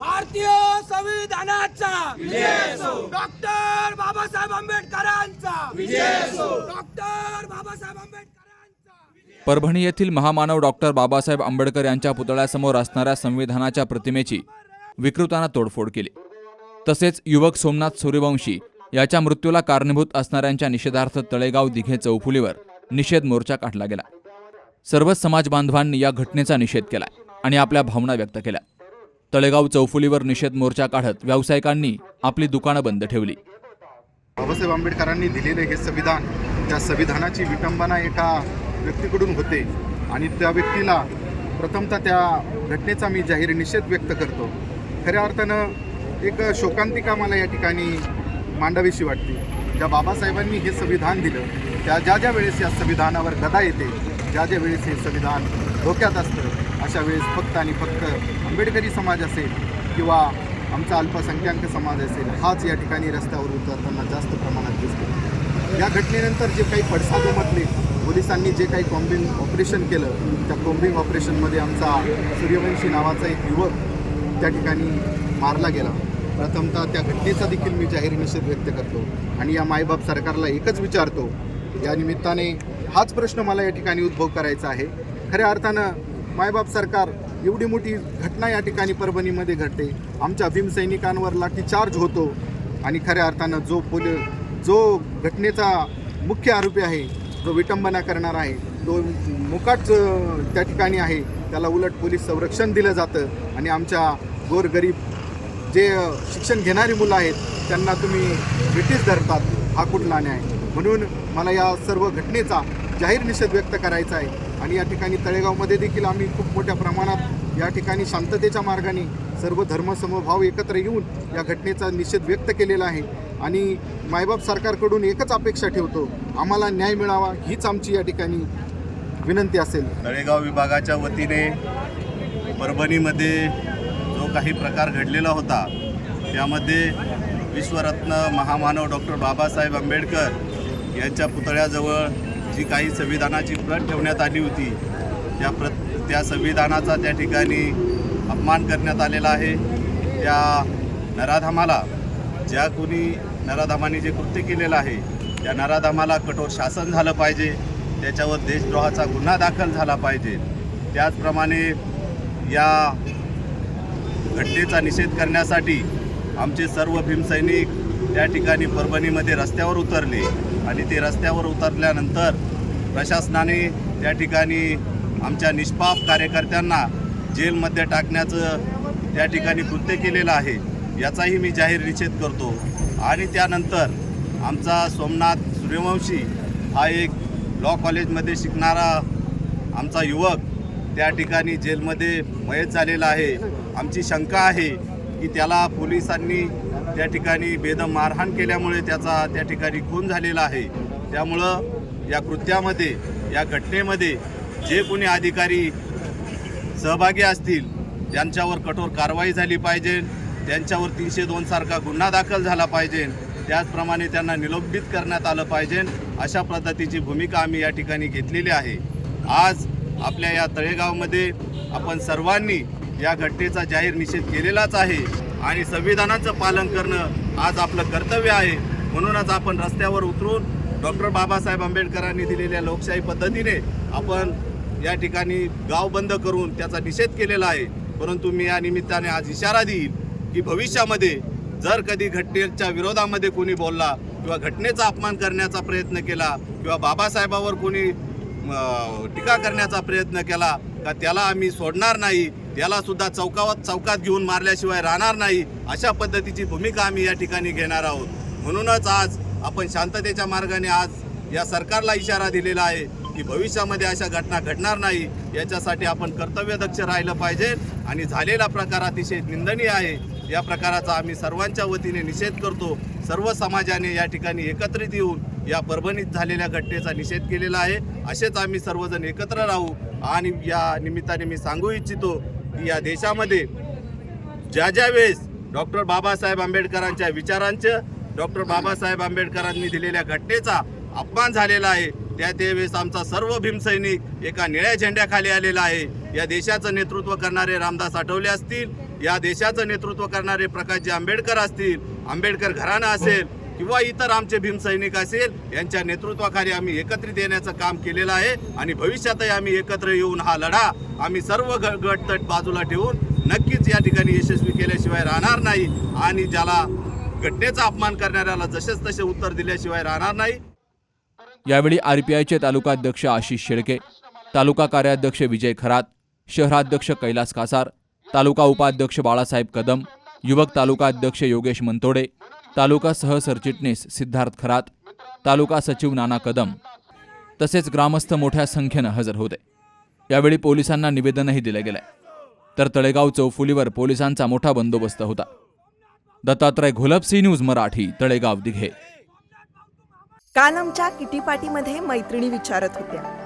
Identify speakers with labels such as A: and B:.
A: भारतीय संविधानाचा डॉक्टर बाबासाहेब आंबेडकरांचा डॉक्टर बाबासाहेब आंबेडकर
B: परभणी येथील महामानव डॉक्टर बाबासाहेब आंबेडकर यांच्या पुतळ्यासमोर असणाऱ्या संविधानाच्या प्रतिमेची विकृतानं तोडफोड केली. तसेच युवक सोमनाथ सूर्यवंशी याच्या मृत्यूला कारणीभूत असणाऱ्यांच्या निषेधार्थ तळेगाव दिघे चौफुलीवर निषेध मोर्चा काढला गेला. सर्वच समाज बांधवांनी या घटनेचा निषेध केला आणि आपल्या भावना व्यक्त केल्या. तळेगाव चौफुलीवर निषेध मोर्चा काढत व्यावसायिकांनी आपली दुकानं बंद ठेवली.
C: बाबासाहेब आंबेडकरांनी दिलेले हे संविधान त्या संविधानाची विटंबना एका व्यक्तीकडून होते आणि त्या व्यक्तीला प्रथमतः त्या घटनेचा मी जाहीर निषेध व्यक्त करतो. खऱ्या अर्थानं एक शोकांतिका मला या ठिकाणी मांडावीशी वाटते. ज्या बाबासाहेबांनी हे संविधान दिलं त्या ज्या ज्या वेळेस या संविधानावर गदा येते ज्या ज्या वेळेस हे संविधान धोक्यात असतं अशा वेळेस फक्त आणि फक्त आंबेडकरी समाज असेल किंवा आमचा अल्पसंख्याक समाज असेल हाच या ठिकाणी रस्त्यावर उतरताना जास्त प्रमाणात दिसतो. या घटनेनंतर जे काही पडसादोमधले पोलिसांनी जे काही कॉम्बिंग ऑपरेशन केलं त्या कॉम्बिंग ऑपरेशनमध्ये आमचा सूर्यवंशी नावाचा एक युवक त्या ठिकाणी मारला गेला. प्रथमतः त्या घटनेचा देखील मी जाहीर निषेध व्यक्त करतो आणि या मायबाप सरकारला एकच विचारतो या निमित्ताने हाच प्रश्न मला या ठिकाणी उद्भव करायचा आहे. खऱ्या अर्थानं मायबाप सरकार एवढी मोठी घटना या ठिकाणी परभणीमध्ये घडते. आमच्या भीमसैनिकांवर लाठीचार्ज होतो. आणि खऱ्या अर्थानं जो पोल जो घटनेचा मुख्य आरोपी आहे जो विटंबना करणार आहे तो मुकाट त्या ठिकाणी आहे. त्याला उलट पोलीस संरक्षण दिलं जातं. आणि आमच्या गोरगरीब जे शिक्षण घेणारी मुलं आहेत त्यांना तुम्ही ब्रिटिश धरतात. हा कुठला न्याय? म्हणून मला या सर्व घटनेचा जाहीर निषेध व्यक्त करायचा आहे. आणि या ठिकाणी तळेगावमध्ये देखील आम्ही खूप मोठ्या प्रमाणात या ठिकाणी शांततेच्या मार्गाने सर्व धर्मसमभाव एकत्र येऊन या घटनेचा निषेध व्यक्त केलेला आहे. आणि मायबाप सरकारकडून एकच अपेक्षा ठेवतो आम्हाला न्याय मिळावा हीच आमची या ठिकाणी विनंती असेल.
D: तळेगाव विभागाच्या वतीने परभणीमध्ये जो काही प्रकार घडलेला होता त्यामध्ये विश्वरत्न महामानव डॉक्टर बाबासाहेब आंबेडकर यांच्या पुतळ्याजवळ जी काही संविधानाची प्रत ठेवण्यात आली होती त्या प्र त्या संविधानाचा त्या ठिकाणी अपमान करण्यात आलेला आहे. त्या नराधामाला ज्या कोणी नराधामाने जे कृत्य केलेलं आहे त्या नराधामाला कठोर शासन झालं पाहिजे त्याच्यावर देशद्रोहाचा गुन्हा दाखल झाला पाहिजे. त्याचप्रमाणे या घटनेचा निषेध करण्यासाठी आमचे सर्व भीमसैनिक त्या ठिकाणी परभणीमध्ये रस्त्यावर उतरले आणि ते रस्त्यावर उतरल्यानंतर प्रशासनाने त्या ठिकाणी आमच्या निष्पाप कार्यकर्त्यांना जेलमध्ये टाकण्याचं त्या ठिकाणी कृत्य केलेलं आहे याचाही मी जाहीर निषेध करतो. आणि त्यानंतर आमचा सोमनाथ सूर्यवंशी हा एक लॉ कॉलेजमध्ये शिकणारा आमचा युवक त्या ठिकाणी जेलमध्ये मयत झालेला आहे. आमची शंका आहे की त्याला पोलिसांनी त्या ठिकाणी बेदम मारहाण केल्यामुळे त्याचा त्या ठिकाणी खून झालेला आहे. त्यामुळं या कृत्यामध्ये या घटनेमध्ये जे कोणी अधिकारी सहभागी असतील त्यांच्यावर कठोर कारवाई झाली पाहिजे. त्यांच्यावर तीनशे दोन सारखा गुन्हा दाखल झाला पाहिजे. त्याचप्रमाणे त्यांना निलंबित करण्यात आलं पाहिजे. अशा पद्धतीची भूमिका आम्ही या ठिकाणी घेतलेली आहे. आज आपल्या या तळेगावमध्ये आपण सर्वांनी या घटनेचा जाहीर निषेध केलेलाच आहे. आणि संविधानाचं पालन करणं आज आपलं कर्तव्य आहे. म्हणूनच आपण रस्त्यावर उतरून डॉक्टर बाबासाहेब आंबेडकरांनी दिलेल्या लोकशाही पद्धतीने आपण या ठिकाणी गाव बंद करून त्याचा निषेध केलेला आहे. परंतु मी या निमित्ताने आज इशारा देईल की भविष्यामध्ये जर कधी घटनेच्या विरोधामध्ये कोणी बोलला किंवा घटनेचा अपमान करण्याचा प्रयत्न केला किंवा बाबासाहेबावर कोणी टीका करण्याचा प्रयत्न केला का त्याला आम्ही सोडणार नाही? यालासुद्धा सुद्धा चौकावात चौकात घेऊन मारल्याशिवाय राहणार नाही अशा पद्धतीची भूमिका आम्ही या ठिकाणी घेणार आहोत. म्हणूनच आज आपण शांततेच्या मार्गाने आज या सरकारला इशारा दिलेला आहे की भविष्यामध्ये अशा घटना घडणार नाही याच्यासाठी आपण कर्तव्यदक्ष राहिलं पाहिजे आणि झालेला प्रकार अतिशय निंदनीय आहे. या प्रकाराचा आम्ही सर्वांच्या वतीने निषेध करतो. सर्व समाजाने या ठिकाणी एकत्रित येऊन या परभणीत झालेल्या घटनेचा निषेध केलेला आहे. असेच आम्ही सर्वजण एकत्र राहू आणि या निमित्ताने मी सांगू इच्छितो की या देशामध्ये ज्या ज्या वेळेस डॉक्टर बाबासाहेब आंबेडकरांच्या विचारांचं डॉक्टर बाबासाहेब आंबेडकरांनी दिलेल्या घटनेचा अपमान झालेला आहे त्या त्यावेळेस आमचा सर्व भीमसैनिक एका निळ्या झेंड्याखाली आलेला आहे. या देशाचं नेतृत्व करणारे रामदास आठवले असतील या देशाचं नेतृत्व करणारे प्रकाशजी आंबेडकर असतील आंबेडकर घराणं असेल किंवा इतर आमचे भीमसैनिक असेल यांच्या नेतृत्वाखाली आम्ही एकत्रित येण्याचं काम केलेलं आहे आणि भविष्यातही आम्ही एकत्र येऊन हा लढा आम्ही सर्व ग गटतट बाजूला ठेवून नक्कीच या ठिकाणी यशस्वी केल्याशिवाय राहणार नाही आणि ज्याला घटनेचा अपमान करणाऱ्याला जसेच तसे उत्तर दिल्याशिवाय राहणार नाही.
B: यावेळी आरपीआयचे तालुकाध्यक्ष आशिष शेळके तालुका कार्याध्यक्ष विजय खरात शहराध्यक्ष कैलास कासार तालुका उपाध्यक्ष बाळासाहेब कदम युवक तालुका अध्यक्ष योगेश मंतोडे तालुका सहसरचिटणीस सिद्धार्थ खरात तालुका सचिव नाना कदम तसेच ग्रामस्थ मोठ्या संख्येनं हजर होते. यावेळी पोलिसांना निवेदनही दिलं गेलंय. तर तळेगाव चौफुलीवर पोलिसांचा मोठा बंदोबस्त होता. दत्तात्रय घोलपसी न्यूज मराठी तळेगाव दिघे.
E: काल आमच्या किटी पार्टीमध्ये मैत्रिणी विचारत होत्या.